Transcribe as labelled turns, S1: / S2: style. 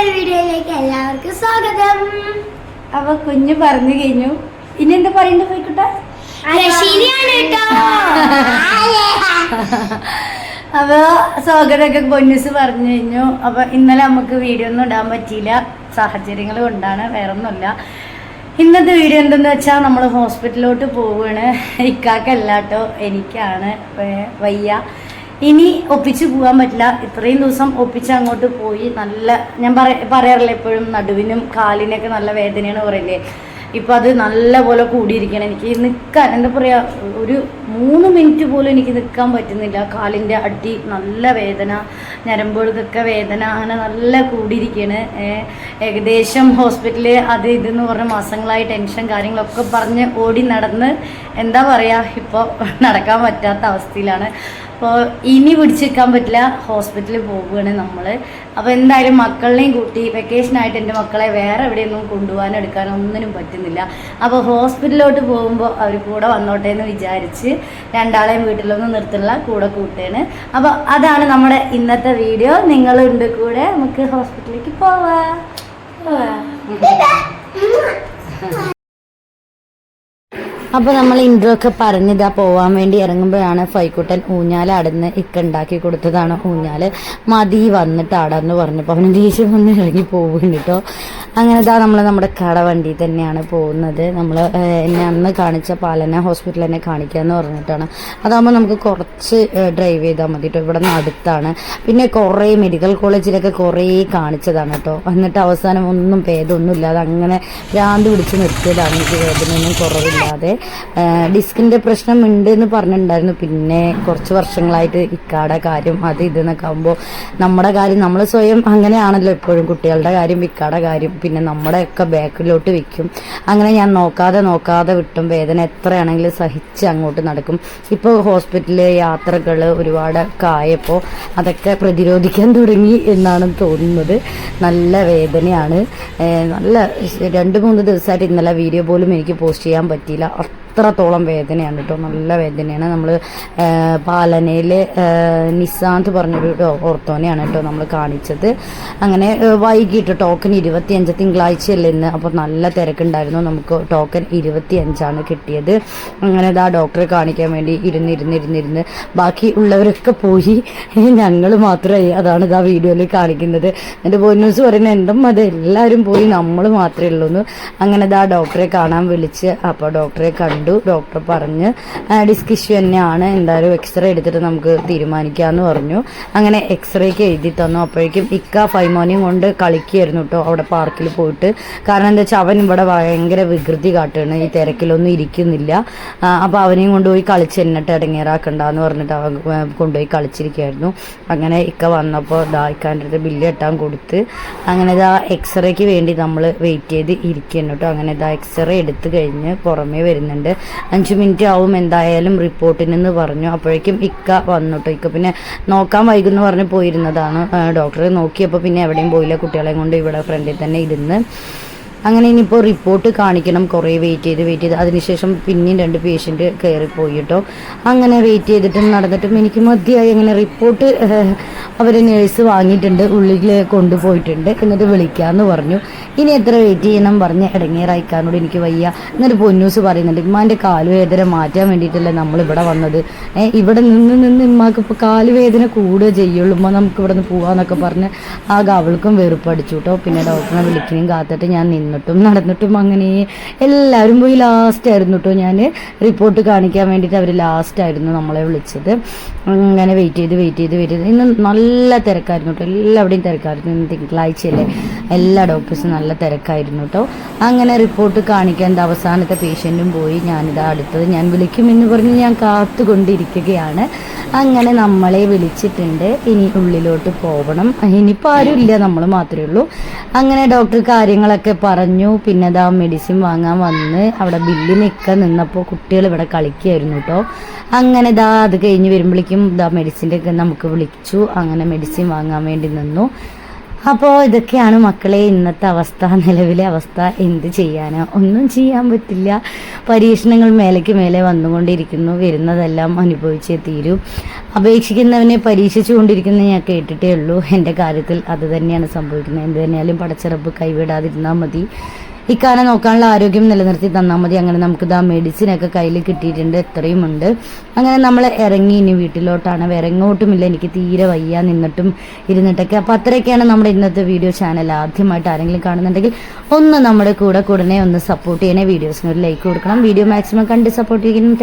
S1: പുതിയൊരു വീഡിയോയിലേക്ക് എല്ലാവർക്കും സ്വാഗതം.
S2: അപ്പൊ കുഞ്ഞു പറഞ്ഞു കഴിഞ്ഞു. ഇനി എന്താ പറയണ്ട പോയിക്കോട്ടെ? അപ്പൊ സ്വാഗതമൊക്കെ പൊന്നൂസ് പറഞ്ഞു കഴിഞ്ഞു. അപ്പൊ ഇന്നലെ നമുക്ക് വീഡിയോ ഒന്നും ഇടാൻ പറ്റിയില്ല. സാഹചര്യങ്ങൾ കൊണ്ടാണ് വേറെ ഒന്നുമില്ല ഇന്നത്തെ വീഡിയോ എന്തെന്ന് വെച്ചാൽ നമ്മൾ ഹോസ്പിറ്റലിലോട്ട് പോവുകയാണ് ഇക്കാക്കല്ല കേട്ടോ എനിക്കാണ് വയ്യ. ഇനി ഒപ്പിച്ച് പോകാൻ പറ്റില്ല. ഇത്രയും ദിവസം ഒപ്പിച്ച് അങ്ങോട്ട് പോയി നല്ല ഞാൻ പറ പറയാറില്ല എപ്പോഴും നടുവിനും കാലിനൊക്കെ നല്ല വേദനയാണ് പറയില്ലേ? ഇപ്പം അത് നല്ല പോലെ കൂടിയിരിക്കണം എനിക്ക് നിൽക്കാൻ എന്താ പറയുക ഒരു മൂന്ന് മിനിറ്റ് പോലും എനിക്ക് നിൽക്കാൻ പറ്റുന്നില്ല. കാലിന്റെ അടി നല്ല വേദന ഞരമ്പുകൾക്കൊക്കെ വേദന അങ്ങനെ നല്ല കൂടിയിരിക്കുകയാണ് ഏകദേശം ഹോസ്പിറ്റലിൽ അത് ഇതെന്ന് പറഞ്ഞ മാസങ്ങളായി ടെൻഷൻ കാര്യങ്ങളൊക്കെ പറഞ്ഞ് ഓടി നടന്ന് എന്താ പറയുക ഇപ്പോൾ നടക്കാൻ പറ്റാത്ത അവസ്ഥയിലാണ്. അപ്പോൾ ഇനി പിടിച്ചിരിക്കാൻ പറ്റില്ല ഹോസ്പിറ്റലിൽ പോവുകയാണ് നമ്മൾ അപ്പോൾ എന്തായാലും മക്കളെയും കൂട്ടി വെക്കേഷനായിട്ട് എന്റെ മക്കളെ വേറെ എവിടെയൊന്നും കൊണ്ടുപോകാനോ എടുക്കാനോ ഒന്നിനും പറ്റുന്നില്ല. അപ്പോൾ ഹോസ്പിറ്റലിലോട്ട് പോകുമ്പോൾ അവർ കൂടെ വന്നോട്ടെ എന്ന് വിചാരിച്ച് രണ്ടാളെയും വീട്ടിലൊന്നും നിർത്തുള്ള കൂടെ കൂട്ടുകയാണ്. അപ്പോൾ അതാണ് നമ്മുടെ ഇന്നത്തെ വീഡിയോ നിങ്ങളുണ്ട് കൂടെ നമുക്ക് ഹോസ്പിറ്റലിലേക്ക് പോവാം. അപ്പോൾ നമ്മൾ ഇൻട്രോ ഒക്കെ പറഞ്ഞിതാ പോവാൻ വേണ്ടി ഇറങ്ങുമ്പോഴാണ് ഫൈക്കുട്ടൻ ഊഞ്ഞാലാടുന്ന് ഇക്ക ഉണ്ടാക്കി കൊടുത്തതാണ്. ഊഞ്ഞാൽ മതി വന്നിട്ട് ആടാന്ന് പറഞ്ഞപ്പോൾ അവന് ദേഷ്യം വന്ന് ഇറങ്ങി പോകുന്നുണ്ട് കേട്ടോ. അങ്ങനെ ഇതാ നമ്മൾ നമ്മുടെ കടവണ്ടി തന്നെയാണ് പോകുന്നത്. നമ്മൾ എന്നെ അന്ന് കാണിച്ച പാലന ഹോസ്പിറ്റലിൽ എന്നെ എന്ന് പറഞ്ഞിട്ടാണ്. അതാകുമ്പോൾ നമുക്ക് കുറച്ച് ഡ്രൈവ് ചെയ്താൽ മതി കേട്ടോ ഇവിടെ നിന്ന് അടുത്താണ്. പിന്നെ കുറേ മെഡിക്കൽ കോളേജിലൊക്കെ കുറേ കാണിച്ചതാണ് കേട്ടോ എന്നിട്ട് അവസാനം ഒന്നും ഭേദമൊന്നും ഇല്ലാതെ അങ്ങനെ ഭ്രാന്ത് പിടിച്ച് നിർത്തിയതാണ് എനിക്ക് വേദനയൊന്നും കുറവില്ലാതെ. ഡിസ്കിന്റെ പ്രശ്നം ഉണ്ട് എന്ന് പറഞ്ഞിട്ടുണ്ടായിരുന്നു. പിന്നെ കുറച്ച് വർഷങ്ങളായിട്ട് ഇക്കാടെ കാര്യം അത് ഇത് എന്നൊക്കെ ആകുമ്പോൾ നമ്മുടെ കാര്യം നമ്മൾ സ്വയം അങ്ങനെയാണല്ലോ എപ്പോഴും കുട്ടികളുടെ കാര്യം ഇക്കാടെ കാര്യം. പിന്നെ നമ്മുടെയൊക്കെ ബാക്കിലോട്ട് വെക്കും. അങ്ങനെ ഞാൻ നോക്കാതെ നോക്കാതെ വിട്ടും. വേദന എത്രയാണെങ്കിലും സഹിച്ച് അങ്ങോട്ട് നടക്കും. ഇപ്പോൾ ഹോസ്പിറ്റലിൽ യാത്രകൾ ഒരുപാട് ആയപ്പോൾ അതൊക്കെ പ്രതിരോധിക്കാൻ തുടങ്ങി എന്നാണ് തോന്നുന്നത്. നല്ല വേദനയാണ്. നല്ല രണ്ട് മൂന്ന് ദിവസമായിട്ട് ഇന്നലെ വീഡിയോ പോലും എനിക്ക് പോസ്റ്റ് ചെയ്യാൻ പറ്റിയില്ല. അത്രത്തോളം വേദനയാണ് കേട്ടോ. നല്ല വേദനയാണ്. നമ്മൾ പാലനയിൽ നിസാന്ത് പറഞ്ഞൊരു ഓർത്തോനെയാണ് കേട്ടോ നമ്മൾ കാണിച്ചത്. അങ്ങനെ വൈകിട്ട് ടോക്കൺ ഇരുപത്തിയഞ്ച് തിങ്കളാഴ്ചയല്ലേ ഇന്ന്. അപ്പോൾ നല്ല തിരക്കുണ്ടായിരുന്നു. നമുക്ക് ടോക്കൺ ഇരുപത്തിയഞ്ചാണ് കിട്ടിയത്. അങ്ങനെ ഇതാ ഡോക്ടറെ കാണിക്കാൻ വേണ്ടി ഇരുന്ന് ഇരുന്ന് ഇരുന്നിരുന്ന് ബാക്കി ഉള്ളവരൊക്കെ പോയി. ഞങ്ങൾ മാത്രമേ അതാണ് ഇതാ വീഡിയോയിൽ കാണിക്കുന്നത്. എന്റെ ബോന്നൂസ് പറയുന്നത് എന്തും അത് എല്ലാവരും പോയി. നമ്മൾ മാത്രമേ ഉള്ളൂ അങ്ങനെ ഇതാ ഡോക്ടറെ കാണാൻ വിളിച്ച്. അപ്പോൾ ഡോക്ടറെ കണ്ടു. ഡോക്ടർ പറഞ്ഞ് ഡിസ്ക് ഇഷ്യൂ തന്നെയാണ്. എന്തായാലും എക്സ്റേ എടുത്തിട്ട് നമുക്ക് തീരുമാനിക്കാമെന്ന് പറഞ്ഞു. അങ്ങനെ എക്സ്റേക്ക് എഴുതി തന്നു. അപ്പോഴേക്കും ഇക്ക ഫൈമോനെയും കൊണ്ട് കളിക്കുകയായിരുന്നു കേട്ടോ അവിടെ പാർക്കിൽ പോയിട്ട്. കാരണം എന്താ വെച്ചാൽ അവൻ ഇവിടെ ഭയങ്കര വികൃതി കാട്ടുകയാണ്. ഈ തിരക്കിലൊന്നും ഇരിക്കുന്നില്ല. അപ്പോൾ അവനെയും കൊണ്ടുപോയി കളിച്ച് എന്നിട്ട് ഇടങ്ങേറാക്കണ്ടെന്ന് പറഞ്ഞിട്ട് അവൻ കൊണ്ടുപോയി കളിച്ചിരിക്കുകയായിരുന്നു. അങ്ങനെ ഇക്ക വന്നപ്പോൾ ദാ ഇക്കാന്റെ അടുത്ത് ബില്ല് കെട്ടാൻ കൊടുത്ത് അങ്ങനെ ഇതാ എക്സ്റേക്ക് വേണ്ടി നമ്മൾ വെയിറ്റ് ചെയ്ത് ഇരിക്കുന്നു കേട്ടോ. അങ്ങനെ ഇതാ എക്സ്റേ എടുത്തു കഴിഞ്ഞ് പുറമേ വരുന്നുണ്ട്. അഞ്ച് മിനിറ്റ് ആവും എന്തായാലും റിപ്പോർട്ടിനെന്ന് പറഞ്ഞു. അപ്പോഴേക്കും ഇക്ക വന്നിട്ടോ. ഇക്ക പിന്നെ നോക്കാൻ വൈകുന്നു പറഞ്ഞ് പോയിരുന്നതാണ്. ഡോക്ടറെ നോക്കിയപ്പോൾ പിന്നെ എവിടെയും പോയില്ല. കുട്ടികളെയും കൊണ്ട് ഇവിടെ ഫ്രണ്ടിൽ തന്നെ ഇരുന്ന്. അങ്ങനെ ഇനിയിപ്പോൾ റിപ്പോർട്ട് കാണിക്കണം. കുറേ വെയിറ്റ് ചെയ്ത് വെയിറ്റ് ചെയ്ത്. അതിനുശേഷം പിന്നെയും രണ്ട് പേഷ്യന്റ് കയറിപ്പോയി കേട്ടോ. അങ്ങനെ വെയിറ്റ് ചെയ്തിട്ടും നടന്നിട്ടും എനിക്ക് മതിയായി. അങ്ങനെ റിപ്പോർട്ട് അവർ നേഴ്സ് വാങ്ങിയിട്ടുണ്ട് ഉള്ളിൽ കൊണ്ടുപോയിട്ടുണ്ട്. എന്നിട്ട് വിളിക്കാമെന്ന് പറഞ്ഞു. ഇനി എത്ര വെയിറ്റ് ചെയ്യണം പറഞ്ഞ് ഇടങ്ങേറായിക്കാനോട് എനിക്ക് വയ്യ. എന്നിട്ട് പൊന്നൂസ് പറയുന്നുണ്ട് ഇമ്മാന്റെ കാലുവേദന മാറ്റാൻ വേണ്ടിയിട്ടല്ലേ നമ്മളിവിടെ വന്നത്? ഇവിടെ നിന്ന് നിന്ന് ഇമ്മാക്ക് ഇപ്പോൾ കാലുവേദന കൂടുക ചെയ്യുള്ളൂ. ഉമ്മ നമുക്ക് ഇവിടെ നിന്ന് പോകാമെന്നൊക്കെ പറഞ്ഞ് ആകെ അവൾക്കും വെറുപ്പടിച്ചു കേട്ടോ പിന്നെ ഡോക്ടറിനെ വിളിക്കുകയും കാത്തിട്ട് ഞാൻ നിന്നിട്ടും നടന്നിട്ടും അങ്ങനെ എല്ലാവരും പോയി ലാസ്റ്റ് ആയിരുന്നു കേട്ടോ ഞാൻ റിപ്പോർട്ട് കാണിക്കാൻ വേണ്ടിയിട്ട് അവർ ലാസ്റ്റ് ആയിരുന്നു നമ്മളെ വിളിച്ചത്. അങ്ങനെ വെയിറ്റ് ചെയ്ത് വെയിറ്റ് ചെയ്ത് വെയിറ്റ് ചെയ്ത്. ഇന്ന് നല്ല തിരക്കായിരുന്നു കേട്ടോ. എല്ലാവിടെയും തിരക്കായിരുന്നു. തിങ്കളാഴ്ചയല്ലേ? എല്ലാ ഡോക്ടേഴ്സും നല്ല തിരക്കായിരുന്നു കേട്ടോ. അങ്ങനെ റിപ്പോർട്ട് കാണിക്കേണ്ട അവസാനത്തെ പേഷ്യന്റും പോയി. ഞാനിതാ അടുത്തത്. ഞാൻ വിളിക്കുമെന്ന് പറഞ്ഞ് ഞാൻ കാത്തുകൊണ്ടിരിക്കുകയാണ്. അങ്ങനെ നമ്മളെ വിളിച്ചിട്ടുണ്ട്. ഇനി ഉള്ളിലോട്ട് പോകണം ഇനിയിപ്പോൾ ആരുമില്ല. നമ്മൾ മാത്രമേ ഉള്ളൂ. അങ്ങനെ ഡോക്ടർ കാര്യങ്ങളൊക്കെ പറഞ്ഞു. പിന്നെ ദാ മെഡിസിൻ വാങ്ങാൻ വന്ന് അവിടെ ബില്ല് നിൽക്കാൻ നിന്നപ്പോൾ കുട്ടികൾ ഇവിടെ കളിക്കുകയായിരുന്നു കേട്ടോ അങ്ങനെ ഇതാ അത് കഴിഞ്ഞ് വരുമ്പോഴേക്കും ഇതാ മെഡിസിന്റെ ഒക്കെ നമുക്ക് വിളിച്ചു. അങ്ങനെ മെഡിസിൻ വാങ്ങാൻ വേണ്ടി നിന്നു. അപ്പോൾ ഇതൊക്കെയാണ് മക്കളെ ഇന്നത്തെ അവസ്ഥ നിലവിലെ അവസ്ഥ എന്ത് ചെയ്യാനോ? ഒന്നും ചെയ്യാൻ പറ്റില്ല. പരീക്ഷണങ്ങൾ മേലേക്ക് മേലെ വന്നുകൊണ്ടിരിക്കുന്നു. വരുന്നതെല്ലാം അനുഭവിച്ചേ തീരൂ. അപേക്ഷിക്കുന്നവനെ പരീക്ഷിച്ചു കൊണ്ടിരിക്കുന്ന ഞാൻ കേട്ടിട്ടേ ഉള്ളൂ. എന്റെ കാര്യത്തിൽ അത് തന്നെയാണ് സംഭവിക്കുന്നത്. എന്ത് തന്നെയാലും പടച്ചിറപ്പ് കൈവിടാതിരുന്നാൽ മതി. ഇക്കാലം നോക്കാനുള്ള ആരോഗ്യം നിലനിർത്തി തന്നാൽ മതി. അങ്ങനെ നമുക്ക് ഇതാ മെഡിസിനൊക്കെ കയ്യിൽ കിട്ടിയിട്ടുണ്ട് എത്രയും ഉണ്ട്. അങ്ങനെ നമ്മൾ ഇറങ്ങി ഇനി വീട്ടിലോട്ടാണ്. വേറെ എനിക്ക് തീരെ വയ്യ നിന്നിട്ടും ഇരുന്നിട്ടൊക്കെ. അപ്പോൾ അത്രയൊക്കെയാണ് നമ്മുടെ ഇന്നത്തെ വീഡിയോ ചാനൽ ആദ്യമായിട്ട് ആരെങ്കിലും കാണുന്നുണ്ടെങ്കിൽ ഒന്ന് നമ്മുടെ കൂടെ കൂടനെ ഒന്ന് സപ്പോർട്ട് ചെയ്യണേ. വീഡിയോസിന് ഒരു ലൈക്ക് കൊടുക്കണം. വീഡിയോ മാക്സിമം കണ്ട് സപ്പോർട്ട് ചെയ്യണം.